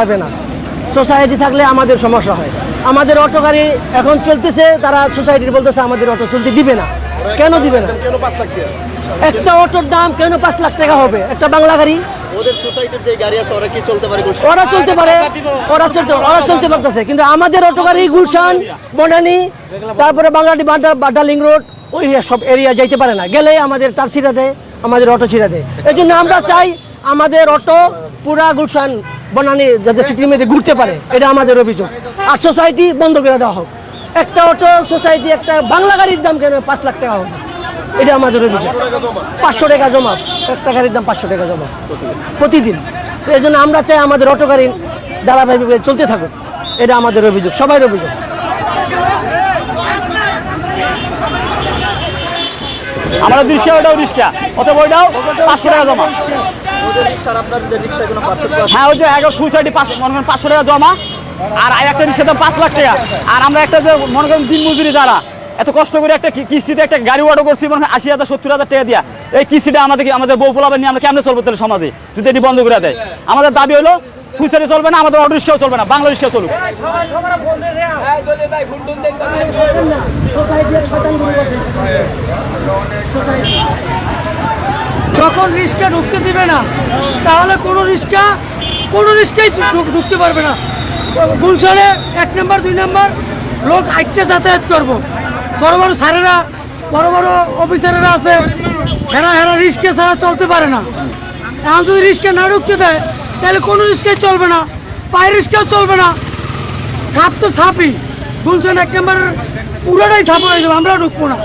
পাবে না। সোসাইটি থাকলে আমাদের সমস্যা হয়। আমাদের অটো গাড়ি এখন চলতেছে তারা সোসাইটির বলতেছে আমাদের অটো চলতে দিবে না। কেন দিবে না? একটা অটোর দাম কেন পাঁচ লাখ টাকা হবে? একটা বাংলা গাড়ি। ওরা চলতে ওরা চলতে পারে ওরা চলতে ওরা চলতে পারতেছে। কিন্তু আমাদের অটো গাড়ি গুলশান বনানি তারপরে বাংলাটি বাড্ডা বাড্ডা লিং রোড ওই সব এরিয়া যাইতে পারে না। গেলে আমাদের তার ছিঁড়া দেয় আমাদের অটো ছিঁড়া দেয়। এই জন্য আমরা চাই আমাদের অটো পুরা গুলশান বনানি যাতে সিটির মধ্যে ঘুরতে পারে, এটা আমাদের অভিযোগ। আর সোসাইটি বন্ধ করে দেওয়া হোক। একটা অটো সোসাইটি একটা বাংলা গাড়ির দাম কেন পাঁচ লাখ টাকা হবে? এটা আমাদের অভিযোগ। পাঁচশো টাকা জমা। একটা গাড়ির দাম পাঁচশো টাকা জমা। প্রতিদিন। এই জন্য আমরা চাই আমাদের অটো গাড়ি ধারাবাহিকভাবে চলতে থাকুক। এটা আমাদের অভিযোগ, সবাই অভিযোগ। আমাদের দৃশ্য ওটাও রিক্সা অতএব ওইটাও পাঁচশো টাকা জমা। হ্যাঁ ওই যে এক সুইসাইডে পাঁচ মনে করেন পাঁচশো টাকা জমা আর একটা রিক্সার দাম পাঁচ লাখ টাকা। আর আমরা একটা যে মনে করেন দিন মজুরি যারা এত কষ্ট করে একটা কিস্তিতে একটা গাড়ি অর্ডার করছি মনে হয় আশি হাজার সত্তর হাজার টাকা দিয়া এই কিস্তিটা আমাদের আমাদের বউ পোলাবেন নিয়ে আমরা কেমনে চলবো তাহলে সমাজে? যদি এটি বন্ধ করে দেয়। আমাদের দাবি হলো সুইসাইডে চলবে না আমাদের অটো রিক্সাও চলবে না বাংলা রিক্সা চলুক। যখন ঢুকতে দিবে না। তাহলে কোনো রিক্সা কোনো রিক্সাই ঢুক- ঢুকতে পারবে না। গুলশনে এক নম্বর, দুই নম্বর লোক আইটে যাতায়াত করব। বড় বড় স্যারেরা, বড় বড় অফিসারেরা আছে, হেরা হেরা রিক্সা ছাড়া চলতে পারে না। এখন যদি রিক্সা না ঢুকতে দেয়, তাহলে কোনো রিক্সাই চলবে না, পায়ের রিক্সাও চলবে না। সাপ তো সাপই। গুলশন এক নম্বর পুরোটাই সাপ হয়ে যাবে আমরাও ঢুকবো না।